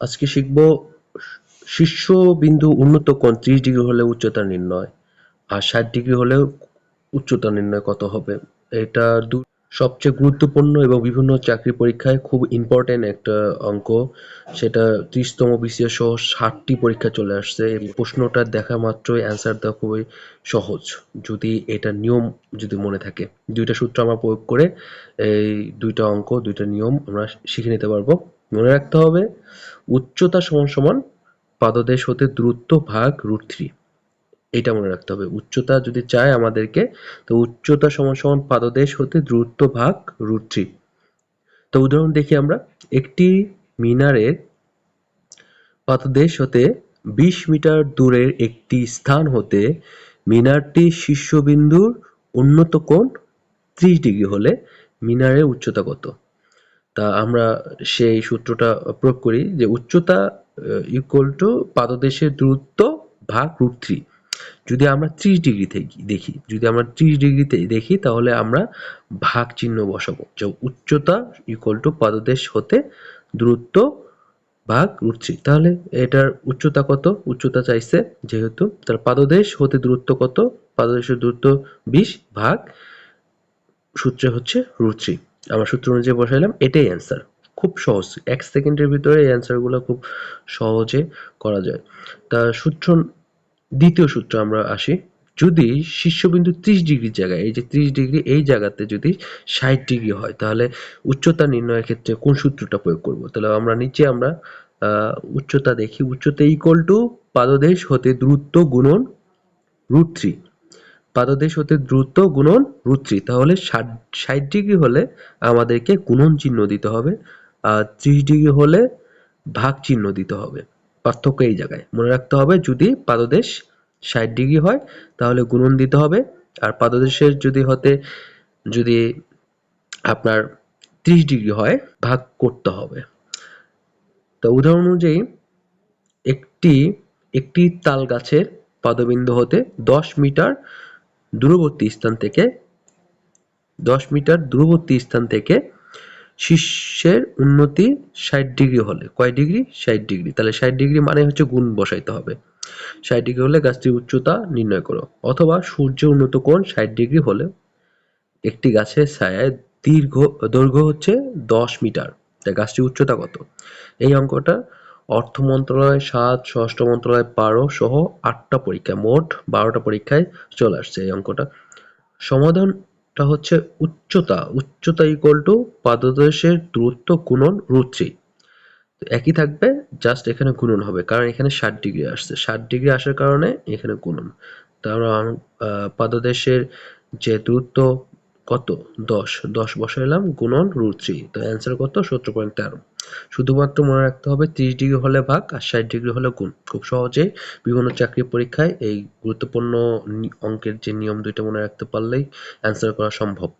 আজকে শিখব শীর্ষবিন্দু উন্নত কোণ ত্রিশ ডিগ্রি হলে উচ্চতা নির্ণয় আর ষাট ডিগ্রি হলে উচ্চতা নির্ণয় কত হবে? এটা সবচেয়ে গুরুত্বপূর্ণ এবং বিভিন্ন চাকরি পরীক্ষায় খুব ইম্পর্টেন্ট একটা অঙ্ক। সেটা ত্রিশতম বিসিএস সহ ষাটটি পরীক্ষা চলে আসছে। প্রশ্নটা দেখা মাত্রই অ্যান্সার দেওয়া খুবই সহজ। যদি এটা নিয়ম যদি মনে থাকে। দুইটা সূত্র আমরা প্রয়োগ করে এই দুইটা অঙ্ক, দুইটা নিয়ম আমরা শিখে নিতে পারব। মনে রাখতে হবে উচ্চতা সমান সমান পাদদেশ হতে দূরত্ব ভাগ রুট থ্রি এটা মনে রাখতে হবে। উচ্চতা যদি চায় আমাদেরকে, তো উচ্চতা সমান সমান পাদদেশ হতে দূরত্ব ভাগ রুট থ্রি তো উদাহরণ দেখি আমরা। একটি মিনারের পাদদেশ হতে বিশ মিটার দূরের একটি স্থান হতে মিনারটি শীর্ষবিন্দুর উন্নত কোণ ত্রিশ ডিগ্রি হলে মিনারের উচ্চতা কত? তা আমরা সেই সূত্রটা প্রয়োগ করি যে উচ্চতা ইকুয়াল টু পাদদেশের দূরত্ব ভাগ রুট থ্রি যদি আমরা ত্রিশ ডিগ্রি থেকে দেখি, যদি আমরা ত্রিশ ডিগ্রিতে দেখি, তাহলে আমরা ভাগ চিহ্ন বসাবো। যে উচ্চতা ইকুয়াল টু পাদদেশ হতে দূরত্ব ভাগ রুট থ্রি তাহলে এটার উচ্চতা কত? উচ্চতা চাইছে যেহেতু তার পাদদেশ হতে দূরত্ব কত? পাদদেশের দূরত্ব বিশ ভাগ সূত্রে হচ্ছে রুট থ্রি আমরা সূত্র অনুযায়ী বসাইলাম, এটাই অ্যান্সার খুব সহজ, এক সেকেন্ডের ভিতরে এই অ্যান্সারগুলো খুব সহজে করা যায়। তা সূত্র, দ্বিতীয় সূত্র আমরা আসি। যদি শীর্ষবিন্দু ত্রিশ ডিগ্রির জায়গায়, এই যে ত্রিশ ডিগ্রি, এই জায়গাতে যদি ষাট ডিগ্রি হয়, তাহলে উচ্চতা নির্ণয়ের ক্ষেত্রে কোন সূত্রটা প্রয়োগ করব? তাহলে আমরা নিচে আমরা উচ্চতা দেখি। উচ্চতা ইকুয়াল টু পাদদেশ হতে দূরত্ব গুণন রুট থ্রি পাদদেশ হতে দ্রুত গুণন থ্রি তাহলে ষাট ষাট ডিগ্রি হলে আমাদেরকে গুণন চিহ্ন দিতে হবে, আর ত্রিশ ডিগ্রি হলে ভাগ চিহ্ন দিতে হবে। পার্থক্য এই জায়গায়। মনে রাখতে হবে যদি পাদদেশ ষাট ডিগ্রি হয়, তাহলে গুণন দিতে হবে, আর পাদদেশের যদি হতে, যদি আপনার ত্রিশ ডিগ্রি হয়, ভাগ করতে হবে। তো উদাহরণ অনুযায়ী, একটি একটি তাল গাছের পাদবিন্দু হতে দশ মিটার দূরবর্তী স্থান থেকে, দশ মিটার দূরবর্তী স্থান থেকে শীর্ষের উন্নতি ষাট ডিগ্রি হলে। কয় ডিগ্রি? ষাট ডিগ্রি। তাহলে ষাট ডিগ্রি মানে হচ্ছে গুণ বসাইতে হবে। ষাট ডিগ্রি হলে গাছটির উচ্চতা নির্ণয় করো। অথবা সূর্য উন্নত কোণ ষাট ডিগ্রি হলে একটি গাছের ছায়ায় দীর্ঘ, দৈর্ঘ্য হচ্ছে দশ মিটার। গাছটির উচ্চতা কত? এই অঙ্কটা অর্থ মন্ত্রণালয়, সাত, ষষ্ঠ মন্ত্রণালয়, বারো সহ আটটা পরীক্ষা, মোট বারোটা পরীক্ষায় চলে আসছে এই অঙ্কটা। সমাধানটা হচ্ছে উচ্চতা উচ্চতা ইকুয়াল টু পাদদেশের দূরত্ব গুণন রুচি একই থাকবে জাস্ট এখানে গুণন হবে, কারণ এখানে ষাট ডিগ্রি আসছে। ষাট ডিগ্রি আসার কারণে এখানে গুণন। তারপর পাদদেশের যে দূরত্ব কত? দশ। দশ বসাইলাম গুণন রুট থ্রি তো অ্যান্সার কত? সতেরো পয়েন্ট তেরো। শুধুমাত্র মনে রাখতে হবে, ত্রিশ ডিগ্রি হলে ভাগ আর ষাট ডিগ্রি হলে গুণ। খুব সহজেই বিভিন্ন চাকরি পরীক্ষায় এই গুরুত্বপূর্ণ অঙ্কের যে নিয়ম দুইটা মনে রাখতে পারলেই অ্যান্সার করা সম্ভব।